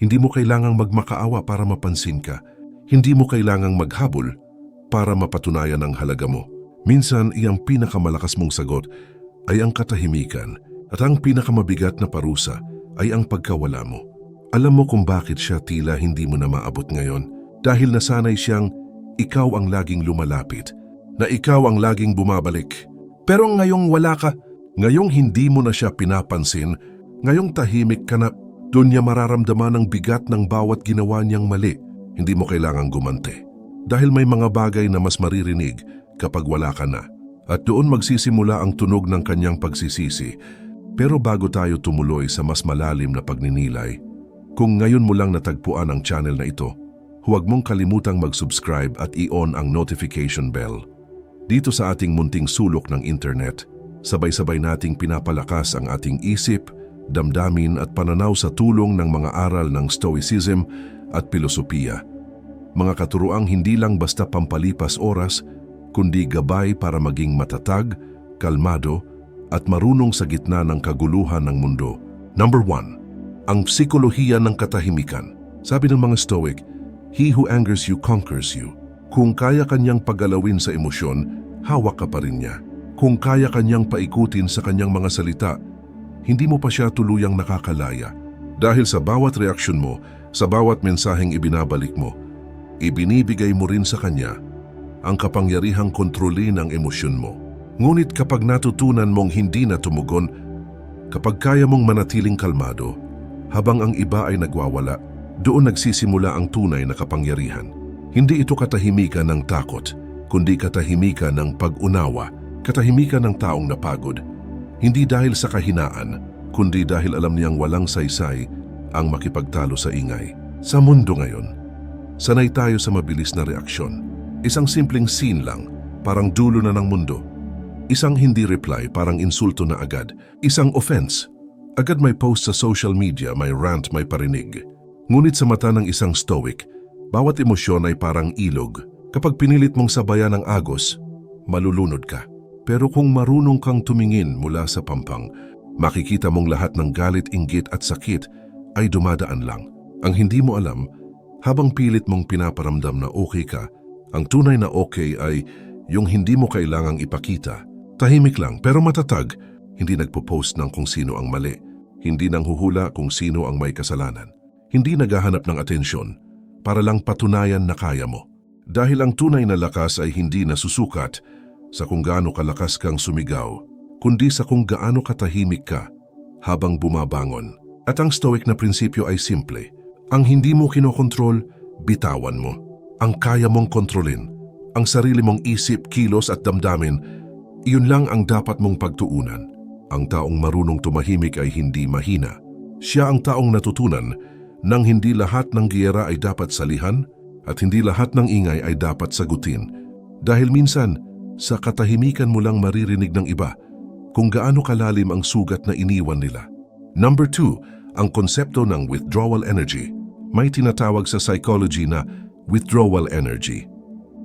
Hindi mo kailangang magmakaawa para mapansin ka. Hindi mo kailangang maghabol para mapatunayan ang halaga mo. Minsan, iyang pinakamalakas mong sagot ay ang katahimikan at ang pinakamabigat na parusa ay ang pagkawala mo. Alam mo kung bakit siya tila hindi mo na maabot ngayon? Dahil nasanay siyang ikaw ang laging lumalapit, na ikaw ang laging bumabalik. Pero ngayong wala ka, ngayong hindi mo na siya pinapansin, ngayong tahimik ka na, doon niya mararamdaman ang bigat ng bawat ginawa niyang mali. Hindi mo kailangang gumante. Dahil may mga bagay na mas maririnig kapag wala ka na. At doon magsisimula ang tunog ng kanyang pagsisisi. Pero bago tayo tumuloy sa mas malalim na pagninilay, kung ngayon mo lang natagpuan ang channel na ito, huwag mong kalimutang mag-subscribe at i-on ang notification bell. Dito sa ating munting sulok ng internet, sabay-sabay nating pinapalakas ang ating isip, damdamin at pananaw sa tulong ng mga aral ng Stoicism at Pilosopiya. Mga katuruang hindi lang basta pampalipas oras, kundi gabay para maging matatag, kalmado, at marunong sa gitna ng kaguluhan ng mundo. Number 1. Ang psikolohiya ng katahimikan. Sabi ng mga Stoic, He who angers you conquers you. Kung kaya kanyang pagalawin sa emosyon, hawak ka pa rin niya. Kung kaya kanyang paikutin sa kanyang mga salita, hindi mo pa siya tuluyang nakakalaya. Dahil sa bawat reaksyon mo, sa bawat mensaheng ibinabalik mo, ibinibigay mo rin sa kanya ang kapangyarihang kontrolin ang emosyon mo. Ngunit kapag natutunan mong hindi na tumugon, kapag kaya mong manatiling kalmado, habang ang iba ay nagwawala, doon nagsisimula ang tunay na kapangyarihan. Hindi ito katahimikan ng takot, kundi katahimikan ng pag-unawa, katahimikan ng taong napagod. Hindi dahil sa kahinaan, kundi dahil alam niyang walang saysay ang makipagtalo sa ingay. Sa mundo ngayon, sanay tayo sa mabilis na reaksyon. Isang simpleng scene lang, parang dulo na ng mundo. Isang hindi reply, parang insulto na agad. Isang offense. Agad may post sa social media, may rant, may parinig. Ngunit sa mata ng isang stoic, bawat emosyon ay parang ilog. Kapag pinilit mong sabayan ang agos, malulunod ka. Pero kung marunong kang tumingin mula sa pampang, makikita mong lahat ng galit, inggit at sakit ay dumadaan lang. Ang hindi mo alam, habang pilit mong pinaparamdam na okay ka, ang tunay na okay ay yung hindi mo kailangang ipakita. Tahimik lang pero matatag, hindi nagpo-post ng kung sino ang mali, hindi nang huhula kung sino ang may kasalanan. Hindi naghahanap ng atensyon para lang patunayan na kaya mo. Dahil ang tunay na lakas ay hindi nasusukat sa kung gaano kalakas kang sumigaw, kundi sa kung gaano katahimik ka habang bumabangon. At ang stoic na prinsipyo ay simple. Ang hindi mo kinokontrol, bitawan mo. Ang kaya mong kontrolin, ang sarili mong isip, kilos at damdamin, iyon lang ang dapat mong pagtuunan. Ang taong marunong tumahimik ay hindi mahina. Siya ang taong natutunan nang hindi lahat ng giyera ay dapat salihan at hindi lahat ng ingay ay dapat sagutin. Dahil minsan, sa katahimikan mo lang maririnig ng iba kung gaano kalalim ang sugat na iniwan nila. Number two, ang konsepto ng withdrawal energy. May tinatawag sa psychology na withdrawal energy.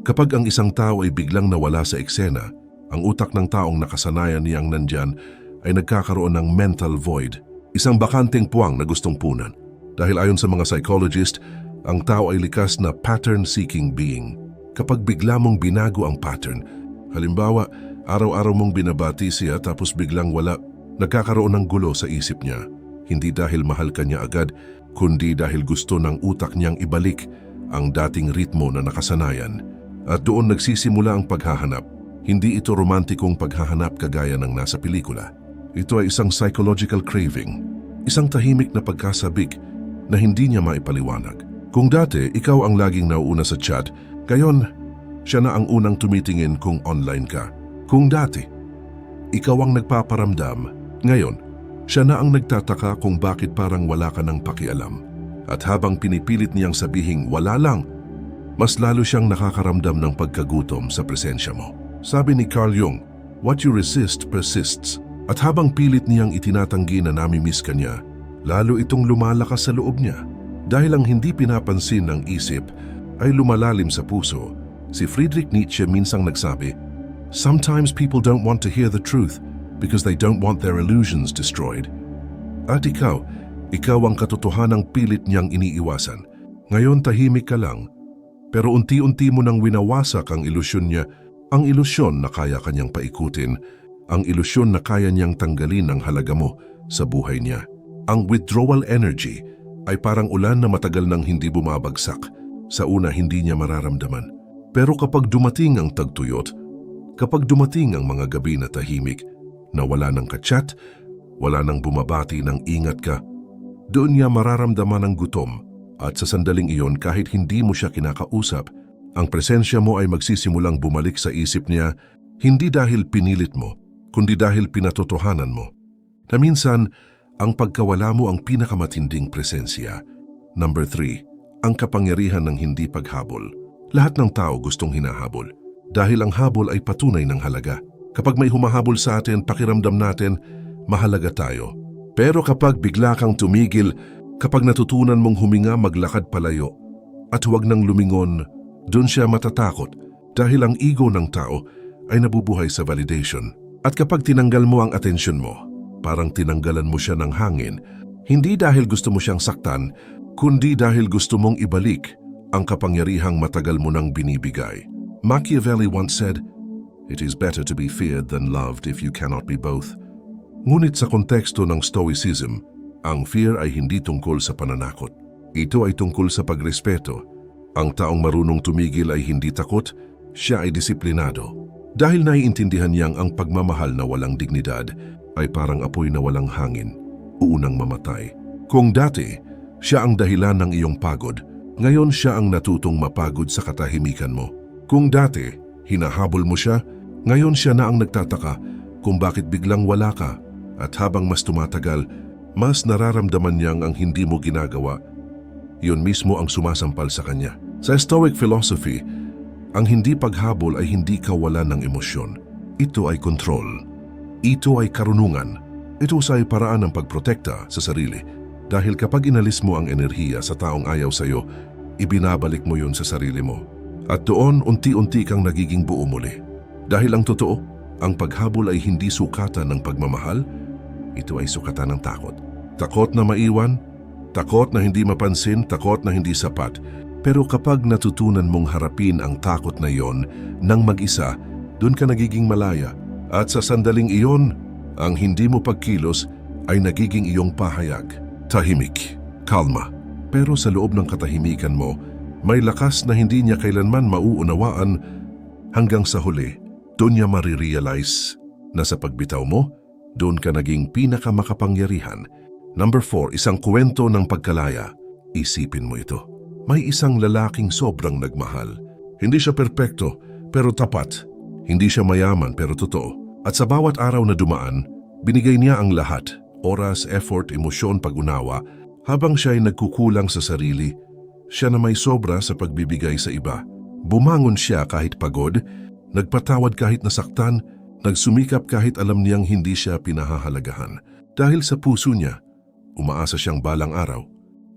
Kapag ang isang tao ay biglang nawala sa eksena, ang utak ng taong nakasanayan niyang nandyan ay nagkakaroon ng mental void, isang bakanteng puwang na gustong punan. Dahil ayon sa mga psychologist, ang tao ay likas na pattern-seeking being. Kapag bigla mong binago ang pattern, halimbawa, araw-araw mong binabati siya tapos biglang wala, nagkakaroon ng gulo sa isip niya. Hindi dahil mahal ka niya agad, kundi dahil gusto ng utak niyang ibalik ang dating ritmo na nakasanayan. At doon nagsisimula ang paghahanap. Hindi ito romantikong paghahanap kagaya ng nasa pelikula. Ito ay isang psychological craving, isang tahimik na pagkasabik na hindi niya maipaliwanag. Kung dati ikaw ang laging nauuna sa chat, gayon siya na ang unang tumitingin kung online ka. Kung dati, ikaw ang nagpaparamdam, ngayon, siya na ang nagtataka kung bakit parang wala ka ng pakialam. At habang pinipilit niyang sabihing wala lang, mas lalo siyang nakakaramdam ng pagkagutom sa presensya mo. Sabi ni Carl Jung, what you resist persists. At habang pilit niyang itinatanggi na namimiss ka niya, lalo itong lumalakas sa loob niya. Dahil ang hindi pinapansin ng isip ay lumalalim sa puso, si Friedrich Nietzsche minsang nagsabi, Sometimes people don't want to hear the truth because they don't want their illusions destroyed. At ikaw, Ikaw ang katotohanang pilit niyang iniiwasan. Ngayon tahimik ka lang, pero unti-unti mo nang winawasak ang ilusyon niya, ang ilusyon na kaya kanyang paikutin, ang ilusyon na kaya niyang tanggalin ang halaga mo sa buhay niya. Ang withdrawal energy ay parang ulan na matagal nang hindi bumabagsak. Sa una hindi niya mararamdaman. Pero kapag dumating ang tagtuyot, kapag dumating ang mga gabi na tahimik, na wala ng kachat, wala nang bumabati ng ingat ka, doon niya mararamdaman ang gutom at sa sandaling iyon kahit hindi mo siya kinakausap, ang presensya mo ay magsisimulang bumalik sa isip niya hindi dahil pinilit mo, kundi dahil pinatotohanan mo. Na minsan, ang pagkawala mo ang pinakamatinding presensya. Number 3. Ang kapangyarihan ng hindi paghabol. Lahat ng tao gustong hinahabol. Dahil ang habol ay patunay ng halaga. Kapag may humahabol sa atin, pakiramdam natin, mahalaga tayo. Pero kapag bigla kang tumigil, kapag natutunan mong huminga maglakad palayo, at huwag nang lumingon, doon siya matatakot dahil ang ego ng tao ay nabubuhay sa validation. At kapag tinanggal mo ang atensyon mo, parang tinanggalan mo siya ng hangin, hindi dahil gusto mo siyang saktan, kundi dahil gusto mong ibalik ang kapangyarihang matagal mo nang binibigay. Machiavelli once said, It is better to be feared than loved if you cannot be both. Ngunit sa konteksto ng Stoicism, ang fear ay hindi tungkol sa pananakot. Ito ay tungkol sa pagrespeto. Ang taong marunong tumigil ay hindi takot, siya ay disiplinado. Dahil naiintindihan niyang ang pagmamahal na walang dignidad ay parang apoy na walang hangin, uunang mamatay. Kung dati, siya ang dahilan ng iyong pagod, ngayon siya ang natutong mapagod sa katahimikan mo. Kung dati, hinahabol mo siya, ngayon siya na ang nagtataka kung bakit biglang wala ka at habang mas tumatagal, mas nararamdaman niyang ang hindi mo ginagawa. Yun mismo ang sumasampal sa kanya. Sa Stoic philosophy, ang hindi paghabol ay hindi kawalan ng emosyon. Ito ay control. Ito ay karunungan. Ito ay paraan ng pagprotekta sa sarili. Dahil kapag inalis mo ang enerhiya sa taong ayaw sa iyo, ibinabalik mo yun sa sarili mo. At doon unti-unti kang nagiging buo muli. Dahil ang totoo, ang paghabol ay hindi sukatan ng pagmamahal, ito ay sukatan ng takot. Takot na maiwan, takot na hindi mapansin, takot na hindi sapat. Pero kapag natutunan mong harapin ang takot na iyon ng mag-isa, doon ka nagiging malaya. At sa sandaling iyon, ang hindi mo pagkilos ay nagiging iyong pahayag. Tahimik, kalma. Pero sa loob ng katahimikan mo, may lakas na hindi niya kailanman mauunawaan hanggang sa huli, doon niya marirealize na sa pagbitaw mo, doon ka naging pinakamakapangyarihan. Number 4, isang kwento ng pagkalaya. Isipin mo ito. May isang lalaking sobrang nagmahal. Hindi siya perpekto, pero tapat. Hindi siya mayaman, pero totoo. At sa bawat araw na dumaan, binigay niya ang lahat oras, effort, emosyon, pag-unawa, habang siya ay nagkukulang sa sarili, siya na may sobra sa pagbibigay sa iba. Bumangon siya kahit pagod, nagpatawad kahit nasaktan, nagsumikap kahit alam niyang hindi siya pinahahalagahan. Dahil sa puso niya, umaasa siyang balang araw.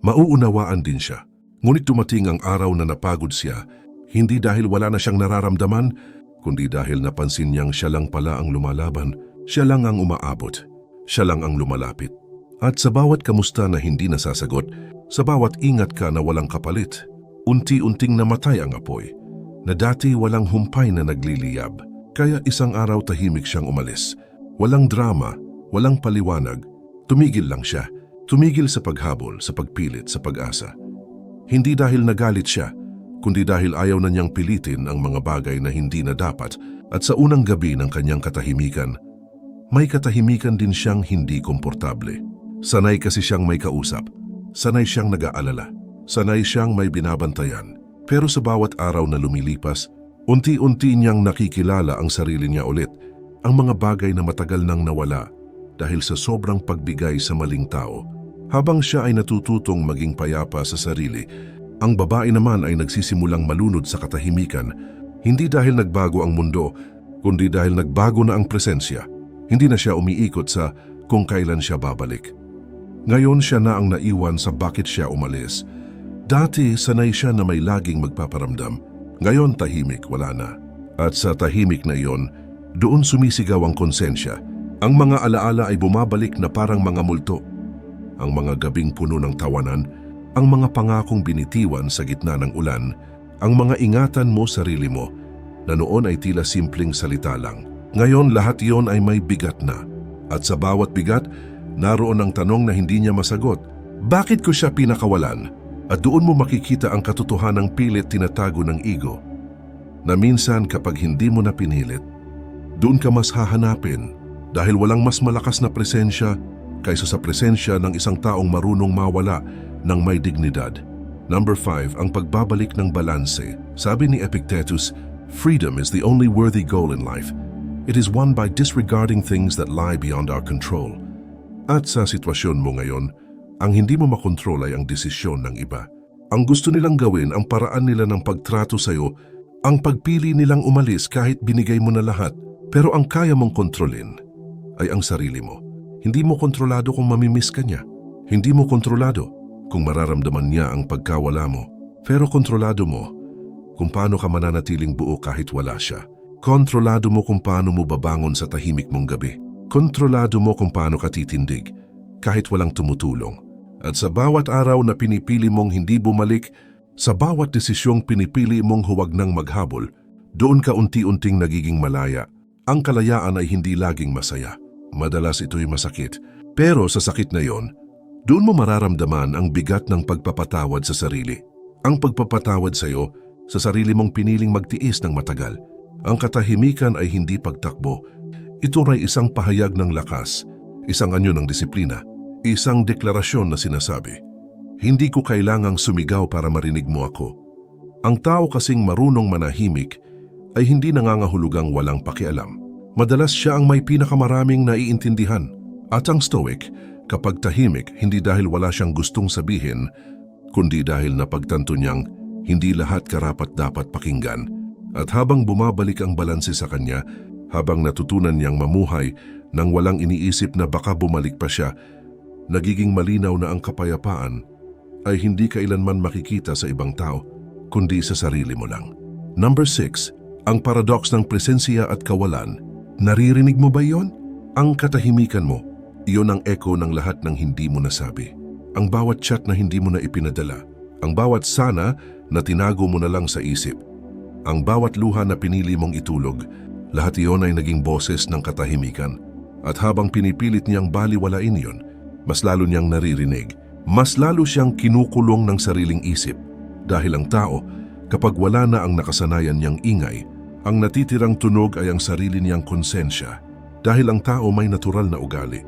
Mauunawaan din siya. Ngunit dumating ang araw na napagod siya, hindi dahil wala na siyang nararamdaman, kundi dahil napansin niyang siya lang pala ang lumalaban, siya lang ang umaabot siya lang ang lumalapit. At sa bawat kamusta na hindi nasasagot, sa bawat ingat ka na walang kapalit, unti-unting namatay ang apoy, na dati walang humpay na nagliliyab. Kaya isang araw tahimik siyang umalis. Walang drama, walang paliwanag. Tumigil lang siya. Tumigil sa paghabol, sa pagpilit, sa pag-asa. Hindi dahil nagalit siya, kundi dahil ayaw na niyang pilitin ang mga bagay na hindi na dapat at sa unang gabi ng kanyang katahimikan, may katahimikan din siyang hindi komportable. Sanay kasi siyang may kausap. Sanay siyang nag-aalala. Sanay siyang may binabantayan. Pero sa bawat araw na lumilipas, unti-unti niyang nakikilala ang sarili niya ulit, ang mga bagay na matagal nang nawala dahil sa sobrang pagbigay sa maling tao. Habang siya ay natututong maging payapa sa sarili, ang babae naman ay nagsisimulang malunod sa katahimikan, hindi dahil nagbago ang mundo, kundi dahil nagbago na ang presensya. Hindi na siya umiikot sa kung kailan siya babalik. Ngayon siya na ang naiwan sa bakit siya umalis. Dati sanay siya na may laging magpaparamdam. Ngayon tahimik, wala na. At sa tahimik na iyon, doon sumisigaw ang konsensya. Ang mga alaala ay bumabalik na parang mga multo. ang mga gabing puno ng tawanan, ang mga pangakong binitiwan sa gitna ng ulan, ang mga ingatan mo sarili mo na noon ay tila simpleng salita lang. Ngayon lahat iyon ay may bigat na. At sa bawat bigat, naroon ang tanong na hindi niya masagot. Bakit ko siya pinakawalan? At doon mo makikita ang katotohanang pilit tinatago ng ego. Na minsan kapag hindi mo na pinilit, doon ka mas hahanapin dahil walang mas malakas na presensya kaysa sa presensya ng isang taong marunong mawala ng may dignidad. Number 5, ang pagbabalik ng balanse. Sabi ni Epictetus, freedom is the only worthy goal in life. It is won by disregarding things that lie beyond our control. At sa sitwasyon mo ngayon, ang hindi mo makontrol ay ang desisyon ng iba. Ang gusto nilang gawin, ang paraan nila ng pagtrato sa'yo, ang pagpili nilang umalis kahit binigay mo na lahat. Pero ang kaya mong kontrolin ay ang sarili mo. Hindi mo kontrolado kung mamimiss ka niya. Hindi mo kontrolado kung mararamdaman niya ang pagkawala mo. Pero kontrolado mo kung paano ka mananatiling buo kahit wala siya. Kontrolado mo kung paano mo babangon sa tahimik mong gabi. Kontrolado mo kung paano ka titindig kahit walang tumutulong. At sa bawat araw na pinipili mong hindi bumalik, sa bawat desisyong pinipili mong huwag nang maghabol, doon ka unti-unting nagiging malaya. Ang kalayaan ay hindi laging masaya. Madalas ito'y masakit. Pero sa sakit na yon, doon mo mararamdaman ang bigat ng pagpapatawad sa sarili. Ang pagpapatawad sa iyo sa sarili mong piniling magtiis ng matagal. Ang katahimikan ay hindi pagtakbo. Ito ay isang pahayag ng lakas, isang anyo ng disiplina, isang deklarasyon na sinasabi, Hindi ko kailangang sumigaw para marinig mo ako. Ang tao kasing marunong manahimik ay hindi nangangahulugang walang pakialam. Madalas siya ang may pinakamaraming naiintindihan. At ang stoic, kapag tahimik, hindi dahil wala siyang gustong sabihin, kundi dahil napagtanto niyang hindi lahat karapat dapat pakinggan. At habang bumabalik ang balanse sa kanya, habang natutunan niyang mamuhay nang walang iniisip na baka bumalik pa siya, nagiging malinaw na ang kapayapaan ay hindi kailanman makikita sa ibang tao, kundi sa sarili mo lang. Number 6, ang paradox ng presensya at kawalan. Naririnig mo ba yon? Ang katahimikan mo, iyon ang echo ng lahat ng hindi mo nasabi. Ang bawat chat na hindi mo na ipinadala, ang bawat sana na tinago mo na lang sa isip, ang bawat luha na pinili mong itulog, lahat iyon ay naging boses ng katahimikan. At habang pinipilit niyang baliwalain iyon, mas lalo niyang naririnig, mas lalo siyang kinukulong ng sariling isip. Dahil ang tao, kapag wala na ang nakasanayan niyang ingay, ang natitirang tunog ay ang sarili niyang konsensya. Dahil ang tao may natural na ugali.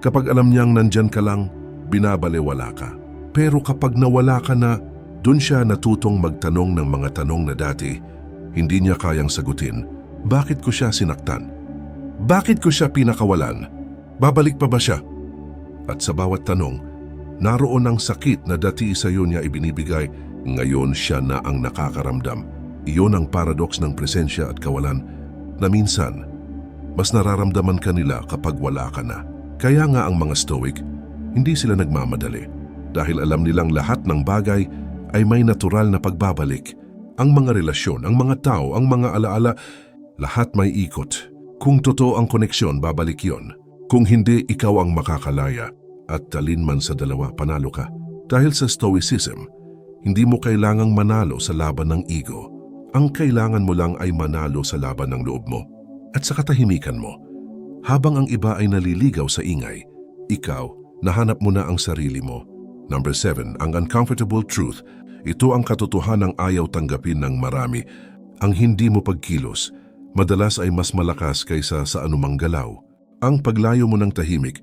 Kapag alam niyang nandyan ka lang, binabalewala ka. Pero kapag nawala ka na, dun siya natutong magtanong ng mga tanong na dati, hindi niya kayang sagutin. Bakit ko siya sinaktan? Bakit ko siya pinakawalan? Babalik pa ba siya? At sa bawat tanong, naroon ang sakit na dati sa iyo niya ibinibigay, ngayon siya na ang nakakaramdam. Iyon ang paradox ng presensya at kawalan na minsan, mas nararamdaman ka nila kapag wala ka na. Kaya nga ang mga stoic, hindi sila nagmamadali dahil alam nilang lahat ng bagay ay may natural na pagbabalik. Ang mga relasyon, ang mga tao, ang mga alaala, lahat may ikot. Kung totoo ang koneksyon, babalik yon. Kung hindi, ikaw ang makakalaya. At talin man sa dalawa, panalo ka. Dahil sa stoicism, hindi mo kailangang manalo sa laban ng ego. Ang kailangan mo lang ay manalo sa laban ng loob mo. At sa katahimikan mo, habang ang iba ay naliligaw sa ingay, ikaw, nahanap mo na ang sarili mo. Number 7, ang uncomfortable truth. Ito ang katotohanang ayaw tanggapin ng marami. Ang hindi mo pagkilos, madalas ay mas malakas kaysa sa anumang galaw. Ang paglayo mo ng tahimik,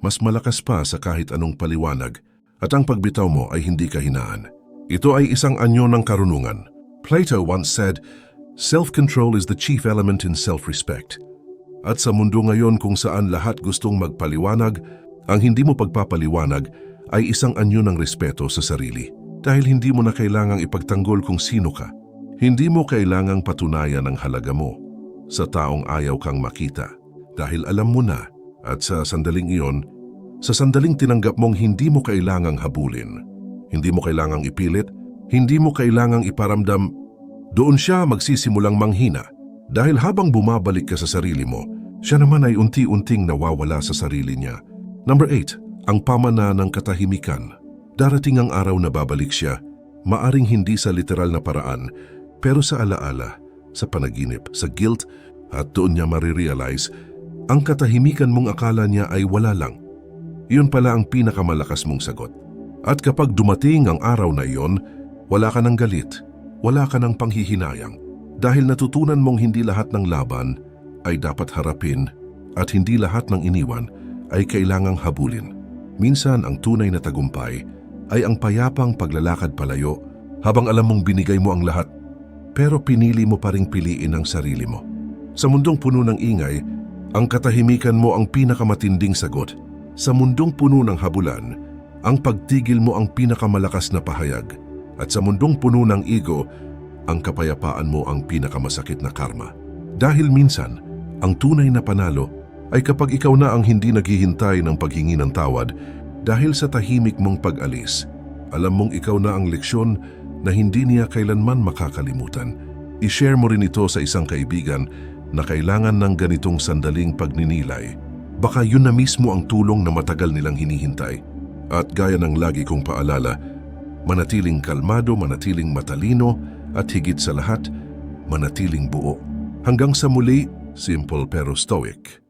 mas malakas pa sa kahit anong paliwanag at ang pagbitaw mo ay hindi kahinaan. Ito ay isang anyo ng karunungan. Plato once said, Self-control is the chief element in self-respect. At sa mundo ngayon kung saan lahat gustong magpaliwanag, ang hindi mo pagpapaliwanag ay isang anyo ng respeto sa sarili. Dahil hindi mo na kailangang ipagtanggol kung sino ka. Hindi mo kailangang patunayan ang halaga mo sa taong ayaw kang makita. Dahil alam mo na at sa sandaling iyon, sa sandaling tinanggap mong hindi mo kailangang habulin, hindi mo kailangang ipilit, hindi mo kailangang iparamdam, doon siya magsisimulang manghina. Dahil habang bumabalik ka sa sarili mo, siya naman ay unti-unting nawawala sa sarili niya. Number 8. ang pamana ng katahimikan. Darating ang araw na babalik siya, maaring hindi sa literal na paraan, pero sa alaala, sa panaginip, sa guilt, at doon niya marirealize, ang katahimikan mong akala niya ay wala lang. Yun pala ang pinakamalakas mong sagot. At kapag dumating ang araw na iyon, wala ka ng galit, wala ka ng panghihinayang. Dahil natutunan mong hindi lahat ng laban ay dapat harapin at hindi lahat ng iniwan ay kailangang habulin. Minsan ang tunay na tagumpay ay ang payapang paglalakad palayo habang alam mong binigay mo ang lahat pero pinili mo pa ring piliin ang sarili mo. Sa mundong puno ng ingay, ang katahimikan mo ang pinakamatinding sagot. Sa mundong puno ng habulan, ang pagtigil mo ang pinakamalakas na pahayag. At sa mundong puno ng ego, ang kapayapaan mo ang pinakamasakit na karma. Dahil minsan, ang tunay na panalo ay kapag ikaw na ang hindi naghihintay ng paghingi ng tawad dahil sa tahimik mong pag-alis. Alam mong ikaw na ang leksyon na hindi niya kailanman makakalimutan. I-share mo rin ito sa isang kaibigan na kailangan ng ganitong sandaling pagninilay. Baka yun na mismo ang tulong na matagal nilang hinihintay. At gaya ng lagi kong paalala, manatiling kalmado, manatiling matalino, at higit sa lahat, manatiling buo. Hanggang sa muli, simple pero stoic.